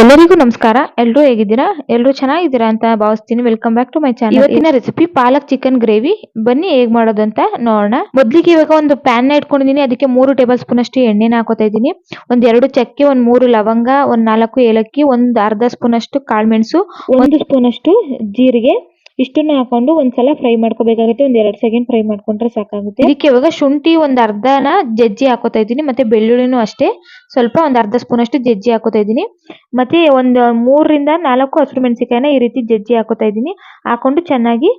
ಎಲ್ಲರಿಗೂ ನಮಸ್ಕಾರ. ಎಲ್ಲರೂ ಹೇಗಿದ್ದೀರಾ? ಎಲ್ಲರೂ ಚೆನ್ನಾಗಿದ್ದೀರಾ ಅಂತ ಭಾವಿಸ್ತೀನಿ. Welcome back to my channel ಇವತ್ತಿನ ರೆಸಿಪಿ ಪಾಲಕ್ ಚಿಕನ್ ಗ್ರೇವಿ ಬನ್ನಿ ಹೇಗ್ ಮಾಡೋದು ಅಂತ ನೋಡೋಣ. ಮೊದ್ಲಿಗೆ ಇವಾಗ ಒಂದು ಪ್ಯಾನ್ನ ಇಟ್ಕೊಂಡಿದೀನಿ ಅದಕ್ಕೆ ಮೂರು ಟೇಬಲ್ ಸ್ಪೂನ್ ಅಷ್ಟು ಎಣ್ಣೆನ ಹಾಕೋತಾ ಇದ್ದೀನಿ. ಒಂದ್ ಎರಡು ಚಕ್ಕೆ ಒಂದ್ ಮೂರು ಲವಂಗ ಒಂದ್ ನಾಲ್ಕು ಏಲಕ್ಕಿ ಒಂದ್ ಅರ್ಧ ಸ್ಪೂನ್ ಅಷ್ಟು ಕಾಳ್ಮೆಣಸು ಒಂದು ಸ್ಪೂನ್ ಅಷ್ಟು ಜೀರಿಗೆ ಇಷ್ಟನ್ನ ಹಾಕೊಂಡು ಒಂದ್ಸಲ ಫ್ರೈ ಮಾಡ್ಕೋಬೇಕಾಗುತ್ತೆ. ಒಂದ್ ಎರಡ್ ಸೆಕೆಂಡ್ ಫ್ರೈ ಮಾಡ್ಕೊಂಡ್ರೆ ಸಾಕಾಗುತ್ತೆ. ಇದಕ್ಕೆ ಇವಾಗ ಶುಂಠಿ ಒಂದ್ ಅರ್ಧನ ಜಜ್ಜಿ ಹಾಕೋತಾ ಇದ್ದೀನಿ. ಮತ್ತೆ ಬೆಳ್ಳುಳ್ಳಿನೂ ಅಷ್ಟೇ. ಸ್ವಲ್ಪ ಒಂದ್ ಅರ್ಧ ಸ್ಪೂನ್ ಅಷ್ಟು ಜಜ್ಜಿ ಹಾಕೋತಾ ಇದೀನಿ ಮತ್ತೆ ಒಂದ್ ಮೂರರಿಂದ ನಾಲ್ಕು ಹಸಿರು ಮೆಣಸಿನಕಾಯಿನ ಈ ರೀತಿ ಜಜ್ಜಿ ಹಾಕೋತಾ ಇದೀನಿ ಹಾಕೊಂಡು ಚೆನ್ನಾಗಿ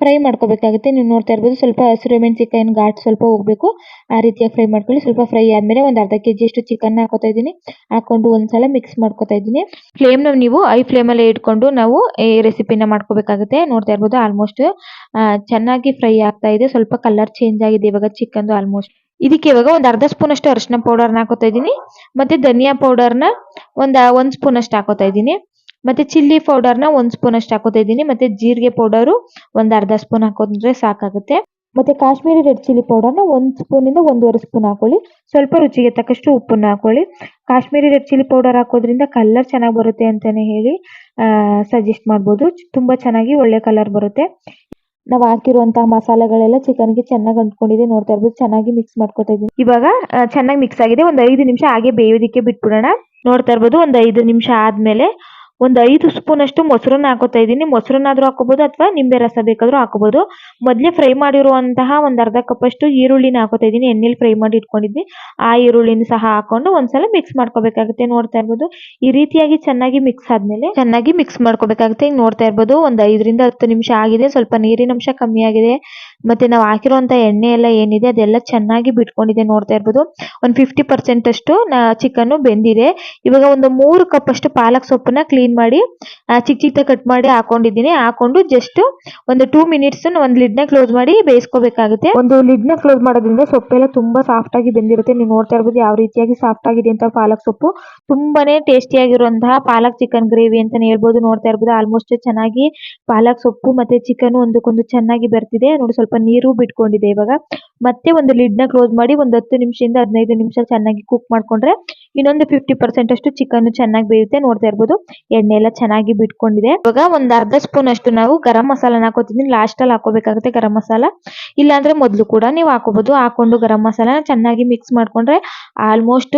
ಫ್ರೈ ಮಾಡ್ಕೋಬೇಕಾಗುತ್ತೆ. ನೀವು ನೋಡ್ತಾ ಇರ್ಬೋದು ಸ್ವಲ್ಪ ಹಸಿರು ಮೆಣಸಿಕಾಯಿನ ಘಾಟ್ ಸ್ವಲ್ಪ ಹೋಗ್ಬೇಕು. ಆ ರೀತಿಯಾಗಿ ಫ್ರೈ ಮಾಡ್ಕೊಳ್ಳಿ. ಸ್ವಲ್ಪ ಫ್ರೈ ಆದ್ಮೇಲೆ ಒಂದು ಅರ್ಧ ಕೆಜಿ ಅಷ್ಟು ಚಿಕನ್ ಹಾಕೋತಾ ಇದ್ದೀನಿ. ಹಾಕೊಂಡು ಒಂದ್ಸಲ ಮಿಕ್ಸ್ ಮಾಡ್ಕೋತಾ ಇದ್ದೀನಿ. ಫ್ಲೇಮ್ನ ನೀವು ಐ ಅಲ್ಲಿ ಇಟ್ಕೊಂಡು ನಾವು ಈ ರೆಸಿಪಿನ ಮಾಡ್ಕೋಬೇಕಾಗುತ್ತೆ. ನೋಡ್ತಾ ಇರ್ಬೋದು ಆಲ್ಮೋಸ್ಟ್ ಚೆನ್ನಾಗಿ ಫ್ರೈ ಆಗ್ತಾ ಇದೆ. ಸ್ವಲ್ಪ ಕಲರ್ ಚೇಂಜ್ ಆಗಿದೆ ಇವಾಗ ಚಿಕನ್ ಆಲ್ಮೋಸ್ಟ್ ಇದಕ್ಕೆ ಇವಾಗ ಒಂದು ಅರ್ಧ ಸ್ಪೂನ್ ಅಷ್ಟು ಅರಿಶಿನ ಪೌಡರ್ ಹಾಕೋತಾ ಇದ್ದೀನಿ. ಮತ್ತೆ ಧನಿಯಾ ಪೌಡರ್ನ ಒಂದು ಒಂದ್ ಸ್ಪೂನ್ ಅಷ್ಟು ಹಾಕೋತಾ ಇದ್ದೀನಿ. ಮತ್ತೆ ಚಿಲ್ಲಿ ಪೌಡರ್ನ ಒಂದ್ ಸ್ಪೂನ್ ಅಷ್ಟು ಹಾಕೋತಾ ಇದ್ದೀನಿ. ಮತ್ತೆ ಜೀರಿಗೆ ಪೌಡರ್ ಒಂದ್ ಅರ್ಧ ಸ್ಪೂನ್ ಹಾಕೊಂಡ್ರೆ ಸಾಕಾಗುತ್ತೆ. ಮತ್ತೆ ಕಾಶ್ಮೀರಿ ರೆಡ್ ಚಿಲ್ಲಿ ಪೌಡರ್ನ ಒಂದ್ ಸ್ಪೂನ್ ಇಂದ ಒಂದೂವರೆ ಸ್ಪೂನ್ ಹಾಕೊಳ್ಳಿ. ಸ್ವಲ್ಪ ರುಚಿಗೆ ತಕ್ಕಷ್ಟು ಉಪ್ಪನ್ನ ಹಾಕೊಳ್ಳಿ. ಕಾಶ್ಮೀರಿ ರೆಡ್ ಚಿಲ್ಲಿ ಪೌಡರ್ ಹಾಕೋದ್ರಿಂದ ಕಲರ್ ಚೆನ್ನಾಗಿ ಬರುತ್ತೆ ಅಂತಾನೆ ಹೇಳಿ ಸಜೆಸ್ಟ್ ಮಾಡ್ಬೋದು. ತುಂಬಾ ಚೆನ್ನಾಗಿ ಒಳ್ಳೆ ಕಲರ್ ಬರುತ್ತೆ. ನಾವು ಹಾಕಿರುವಂತಹ ಮಸಾಲೆಗಳೆಲ್ಲ ಚಿಕನ್ಗೆ ಚೆನ್ನಾಗಿ ಅಂಟ್ಕೊಂಡಿದೆ. ನೋಡ್ತಾ ಇರ್ಬೋದು, ಚೆನ್ನಾಗಿ ಮಿಕ್ಸ್ ಮಾಡ್ಕೊತಾ ಇದ್ದೀನಿ. ಇವಾಗ ಚೆನ್ನಾಗಿ ಮಿಕ್ಸ್ ಆಗಿದೆ. ಒಂದು ಐದು ನಿಮಿಷ ಹಾಗೆ ಬೇಯೋದಿಕ್ಕೆ ಬಿಟ್ಬಿಡೋಣ. ನೋಡ್ತಾ ಇರ್ಬೋದು, ಒಂದು ಐದು ನಿಮಿಷ ಆದ್ಮೇಲೆ ಒಂದು ಐದು ಸ್ಪೂನ್ ಅಷ್ಟು ಮೊಸರನ್ನ ಹಾಕೋತಾ ಇದ್ದೀನಿ. ಮೊಸರನ್ನಾದ್ರೂ ಹಾಕೋಬಹುದು ಅಥವಾ ನಿಂಬೆ ರಸ ಬೇಕಾದ್ರೂ ಹಾಕೋಬಹುದು ಮೊದಲೇ ಫ್ರೈ ಮಾಡಿರುವಂತಹ ಒಂದು ಅರ್ಧ ಕಪ್ ಅಷ್ಟು ಈರುಳ್ಳಿನ ಹಾಕೋತಾ ಇದ್ದೀನಿ. ಎಣ್ಣೆಲಿ ಫ್ರೈ ಮಾಡಿ ಇಟ್ಕೊಂಡಿದ್ವಿ ಆ ಈರುಳ್ಳಿನ ಸಹ ಹಾಕೊಂಡು ಒಂದ್ಸಲ ಮಿಕ್ಸ್ ಮಾಡ್ಕೋಬೇಕಾಗುತ್ತೆ. ನೋಡ್ತಾ ಇರ್ಬೋದು. ಈ ರೀತಿಯಾಗಿ ಚೆನ್ನಾಗಿ ಮಿಕ್ಸ್ ಆದ್ಮೇಲೆ ಚೆನ್ನಾಗಿ ಮಿಕ್ಸ್ ಮಾಡ್ಕೋಬೇಕಾಗುತ್ತೆ. ಈಗ ನೋಡ್ತಾ ಇರ್ಬೋದು. ಒಂದ್ ಐದರಿಂದ ಹತ್ತು ನಿಮಿಷ ಆಗಿದೆ. ಸ್ವಲ್ಪ ನೀರಿನ ಅಂಶ ಕಮ್ಮಿ ಆಗಿದೆ. ಮತ್ತೆ ನಾವು ಹಾಕಿರುವಂತ ಎಣ್ಣೆ ಎಲ್ಲ ಏನಿದೆ ಅದೆಲ್ಲ ಚೆನ್ನಾಗಿ ಬಿಟ್ಕೊಂಡಿದೆ ನೋಡ್ತಾ ಇರ್ಬೋದು. ಒಂದ್ ಫಿಫ್ಟಿ ಪರ್ಸೆಂಟ್ ಅಷ್ಟು ಚಿಕನ್ ಬೆಂದಿದೆ. ಇವಾಗ ಒಂದು ಮೂರು ಕಪ್ ಅಷ್ಟು ಪಾಲಕ್ ಸೊಪ್ಪನ್ನ ಕ್ಲೀನ್ ಮಾಡಿ ಚಿಕ್ಕ ಚಿಕ್ಕ ಕಟ್ ಮಾಡಿ ಹಾಕೊಂಡಿದ್ದೀನಿ. ಹಾಕೊಂಡು ಜಸ್ಟ್ ಒಂದು ಟೂ ಮಿನಿಟ್ಸ್ ಒಂದು ಲಿಡ್ನ ಕ್ಲೋಸ್ ಮಾಡಿ ಬೇಯಿಸ್ಕೋಬೇಕಾಗುತ್ತೆ. ಒಂದು ಲಿಡ್ನ ಕ್ಲೋಸ್ ಮಾಡೋದ್ರಿಂದ ಸೊಪ್ಪೆಲ್ಲ ತುಂಬಾ ಸಾಫ್ಟ್ ಆಗಿ ಬೆಂದಿರುತ್ತೆ. ನೀವು ನೋಡ್ತಾ ಇರ್ಬೋದು ಯಾವ ರೀತಿಯಾಗಿ ಸಾಫ್ಟ್ ಆಗಿದೆ ಅಂತ ಪಾಲಕ್ ಸೊಪ್ಪು. ತುಂಬಾನೇ ಟೇಸ್ಟಿ ಆಗಿರುವಂತಹ ಪಾಲಕ್ ಚಿಕನ್ ಗ್ರೇವಿ ಅಂತಾನೆ ಹೇಳ್ಬೋದು. ನೋಡ್ತಾ ಇರ್ಬೋದು ಆಲ್ಮೋಸ್ಟ್ ಚೆನ್ನಾಗಿ ಪಾಲಕ್ ಸೊಪ್ಪು ಮತ್ತೆ ಚಿಕನ್ ಒಂದಕ್ಕೊಂದು ಚೆನ್ನಾಗಿ ಬರ್ತಿದೆ. ನೋಡಿ ಸ್ವಲ್ಪ ನೀರು ಬಿಟ್ಕೊಂಡಿದೆ ಇವಾಗ. ಮತ್ತೆ ಒಂದು ಲಿಡ್ನ ಕ್ಲೋಸ್ ಮಾಡಿ ಒಂದು ಹತ್ತು ನಿಮಿಷದಿಂದ ಹದಿನೈದು ನಿಮಿಷ ಚೆನ್ನಾಗಿ ಕುಕ್ ಮಾಡ್ಕೊಂಡ್ರೆ ಇನ್ನೊಂದು ಫಿಫ್ಟಿ ಪರ್ಸೆಂಟ್ ಅಷ್ಟು ಚಿಕನ್ ಚೆನ್ನಾಗಿ ಬೇಯುತ್ತೆ ನೋಡ್ತಾ ಇರ್ಬೋದು. ಎಣ್ಣೆ ಎಲ್ಲ ಚೆನ್ನಾಗಿ ಬಿಟ್ಕೊಂಡಿದೆ. ಇವಾಗ ಒಂದ್ ಅರ್ಧ ಸ್ಪೂನ್ ಅಷ್ಟು ನಾವು ಗರಂ ಮಸಾಲಾನ ಹಾಕೋತಿದ್ದೀನಿ ಲಾಸ್ಟ್ ಅಲ್ಲಿ ಹಾಕೋಬೇಕಾಗುತ್ತೆ ಗರಂ ಮಸಾಲ. ಇಲ್ಲಾಂದ್ರೆ ಮೊದ್ಲು ಕೂಡ ನೀವು ಹಾಕೋಬಹುದು ಹಾಕೊಂಡು ಗರಂ ಮಸಾಲ ಚೆನ್ನಾಗಿ ಮಿಕ್ಸ್ ಮಾಡ್ಕೊಂಡ್ರೆ almost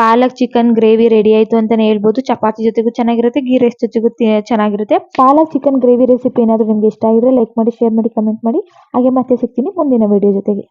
palak chicken gravy ready ಆಯ್ತು ಅಂತಾನೆ ಹೇಳ್ಬೋದು. ಚಪಾತಿ ಜೊತೆಗೂ ಚೆನ್ನಾಗಿರುತ್ತೆ. ಗೀ ರೈಸ್ ಜೊತೆಗೂ ಚೆನ್ನಾಗಿರುತ್ತೆ. ಪಾಲಕ್ ಚಿಕನ್ ಗ್ರೇವಿ ರೆಸಿಪಿ ಏನಾದ್ರು ನಿಮ್ಗೆ ಇಷ್ಟ ಆಗಿದ್ರೆ ಲೈಕ್ ಮಾಡಿ ಶೇರ್ ಮಾಡಿ ಕಮೆಂಟ್ ಮಾಡಿ. ಹಾಗೆ ಮತ್ತೆ ಸಿಗ್ತೀನಿ ಮುಂದಿನ ವಿಡಿಯೋ ಜೊತೆಗೆ.